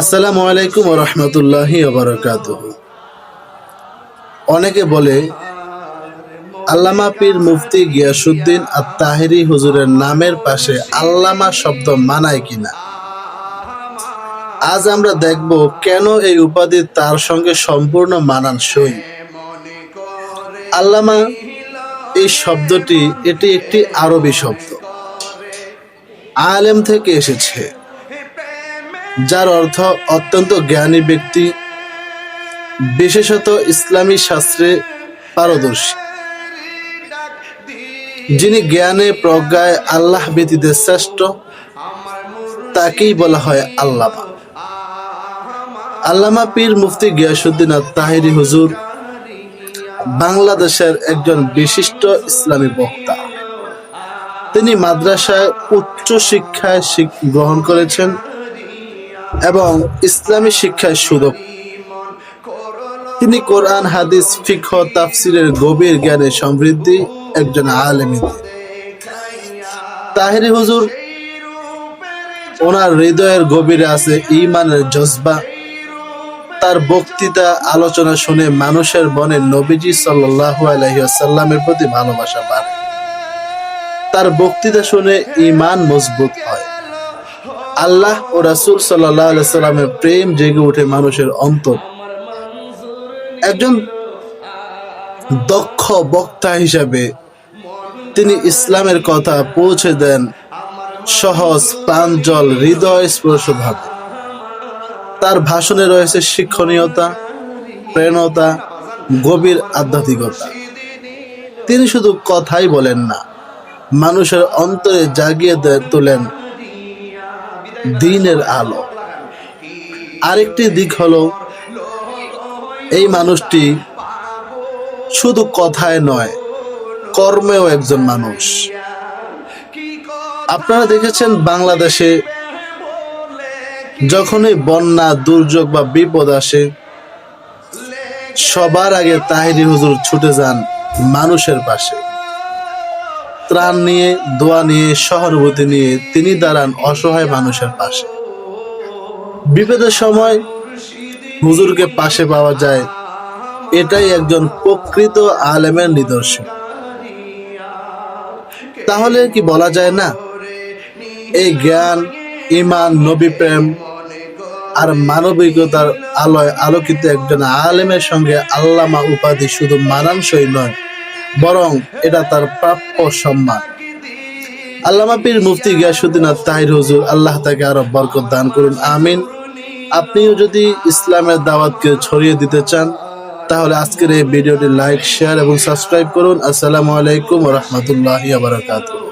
আসসালামু আলাইকুম রহমতুল্লাহ বারকাত অনেকে বলে, আল্লামা পীর মুফতি গিয়াসুদ্দিন আর তাহেরি হুজুরের নামের পাশে আল্লামা শব্দ মানায় কিনা? আজ আমরা দেখব কেন এই উপাধি তার সঙ্গে সম্পূর্ণ মানানসই। আল্লামা, এই শব্দটি, এটি একটি আরবি শব্দ। আলেম থেকে এসেছে। যার অর্থ অত্যন্ত জ্ঞানী ব্যক্তি, বিশেষত ইসলামী শাস্ত্রে পারদর্শী। যিনি জ্ঞানে প্রজ্ঞায় আল্লাহ ব্যতীত শ্রেষ্ঠ, তাকেই বলা হয় আল্লামা। আল্লামা পীর মুফতি গিয়াসুদ্দিন তাহিরি হুজুর বাংলাদেশের একজন বিশিষ্ট ইসলামী বক্তা। তিনি মাদ্রাসায় উচ্চ শিক্ষায় শিক- গ্রহণ করেছেন। এবং ইসলামী শিক্ষায় সুদক তিনি কোরআন, হাদিস, ফিকহ, তাফসিরের গভীর জ্ঞানে সমৃদ্ধি একজন আলেমী। তাহিরি হুজুর, ওনার হৃদয়ের গভীরে আছে ইমানের জজবা। তার বক্তৃতা, আলোচনা শুনে মানুষের বনে নবীজি আসাল্লামের প্রতি ভালোবাসা বাড়ে। তার বক্তৃতা শুনে ইমান মজবুত হয়। আল্লাহ ও রাসূল আলাইহি সাল্লামের প্রেম জেগে ওঠে মানুষের অন্তর। একজন দক্ষ বক্তা হিসাবে তিনি ইসলামের কথা পৌঁছে দেন সহজ প্রাঞ্জল হৃদয় স্পর্শভাবে তার ভাষণে রয়েছে শিক্ষণীয়তা, প্রেরণতা, গভীর আধ্যাত্মিকতা। তিনি শুধু কথাই বলেন না, মানুষের অন্তরে জাগিয়ে তোলেন দিনের আলো। আরেকটি দিক হলো, এই মানুষটি শুধু কথায় নয়, কর্মেও একজন মানুষ। আপনারা দেখেছেন বাংলাদেশে যখনই বন্যা, দুর্যোগ বা বিপদ আসে, সবার আগে তাহিরি হুজুর ছুটে যান মানুষের পাশে। ত্রাণ নিয়ে, দোয়া নিয়ে, সহানুভূতি নিয়ে তিনি দাঁড়ান অসহায় মানুষের পাশে। বিপদের সময় হুজুরকে পাশে পাওয়া যায়, এটাই একজন প্রকৃত আলেমের নিদর্শন। তাহলে কি বলা যায় না? এই জ্ঞান ইমান নবী প্রেম আর মানবিকতার আলোয় আলোকিত একজন আলেমের সঙ্গে আল্লামা উপাধি শুধু মানানসই নয় বরং এটা তার প্রাপ্য সম্মান। আল্লামা পীর মুফতি গিয়াসুদ্দিন আর তাহির হুজুর, আল্লাহ তাকে আরও বরকত দান করুন, আমিন। আপনিও যদি ইসলামের দাওয়াতকে ছড়িয়ে দিতে চান, তাহলে আজকের এই ভিডিওটি লাইক, শেয়ার এবং সাবস্ক্রাইব করুন। আসসালামু আলাইকুম রহমতুল্লাহ বারাকাতুহ।